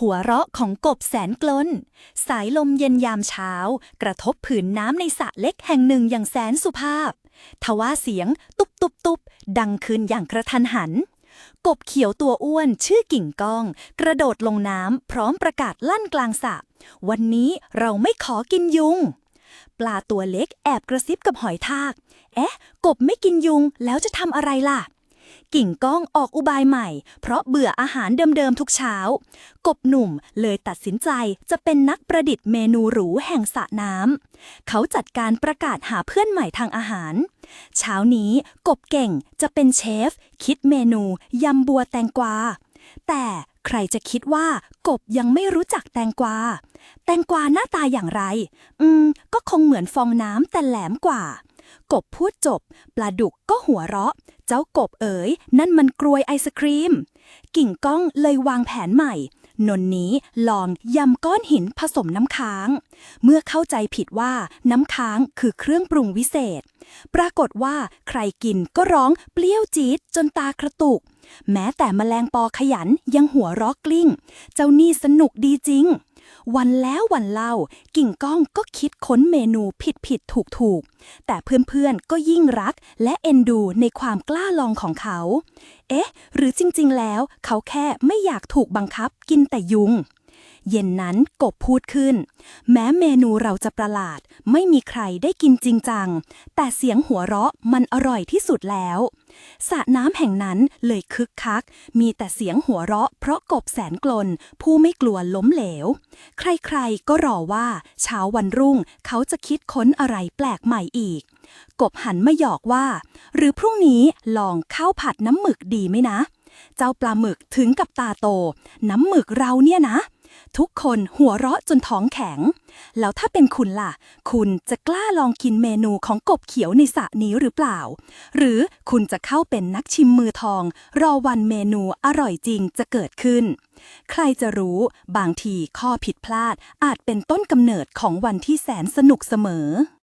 หัวเราะของกบแสนกลน สายลมเย็นยามเช้า กระทบผืนน้ำในสระเล็กแห่งหนึ่งอย่างแสนสุภาพ ทว่าเสียงตุบตุบตุบดังขึ้นอย่างกระทันหัน กบเขียวตัวอ้วนชื่อกิ่งก้อง กระโดดลงน้ำพร้อมประกาศลั่นกลางสระวันนี้เราไม่ขอกินยุง ปลาตัวเล็กแอบกระซิบกับหอยทาก เอ๊ะ กบไม่กินยุงแล้วจะทำอะไรล่ะ กิ่งก้องออกอุบายใหม่ เพราะเบื่ออาหารเดิมๆทุกเช้า กบหนุ่มเลยตัดสินใจจะเป็นนักประดิษฐ์เมนูหรูแห่งสระน้ำเขาจัดการประกาศหาเพื่อนใหม่ทางอาหาร เช้านี้กบเก่งจะเป็นเชฟ คิดเมนูยำบัวแตงกวา แต่ใครจะคิดว่ากบยังไม่รู้จักแตงกวา แตงกวาหน้าตาอย่างไร อืม ก็คงเหมือนฟองน้ำแต่แหลมกว่า กบพูดจบ ปลาดุกก็หัวเราะ เจ้ากบเอ๋ย นั่นมันกรวยไอศครีม กิ่งก้องเลยวางแผนใหม่ นนนี้ลองยำก้อนหินผสมน้ำค้าง เมื่อเข้าใจผิดว่าน้ำค้างคือเครื่องปรุงวิเศษ ปรากฏว่าใครกินก็ร้องเปรี้ยวจี๊ดจนตากระตุก แม้แต่แมลงปอขยันยังหัวรอกกลิ้ง เจ้านี่สนุกดีจริง วันแล้ววันเล่า กิ่งก้องก็คิดค้นเมนูผิดผิดถูกถูกแต่เพื่อนๆก็ยิ่งรักและเอ็นดูในความกล้าลองของเขา เอ๊ะ หรือจริงๆแล้ว เขาแค่ไม่อยากถูกบังคับกินแต่ยุง เย็นนั้นกบพูดขึ้น แม้เมนูเราจะประหลาด ไม่มีใครได้กินจริงจัง แต่เสียงหัวเราะมันอร่อยที่สุดแล้วสระน้ำแห่งนั้นเลยคึกคัก มีแต่เสียงหัวเราะ เพราะกบแสนกลน ผู้ไม่กลัวล้มเหลว ใครๆก็รอว่า เช้าวันรุ่งเขาจะคิดค้นอะไรแปลกใหม่อีก กบหันมาหยอกว่า หรือพรุ่งนี้ลองข้าวผัดน้ำหมึกดีไหมนะ เจ้าปลาหมึกถึงกับตาโต น้ำหมึกเราเนี่ยนะ ทุกคนหัวเราะจนท้องแข็ง แล้วถ้าเป็นคุณล่ะ คุณจะกล้าลองกินเมนูของกบเขียวในสระนี้หรือเปล่า หรือคุณจะเข้าเป็นนักชิมมือทอง รอวันเมนูอร่อยจริงจะเกิดขึ้น ใครจะรู้บางทีข้อผิดพลาดอาจเป็นต้นกำเนิดของวันที่แสนสนุกเสมอ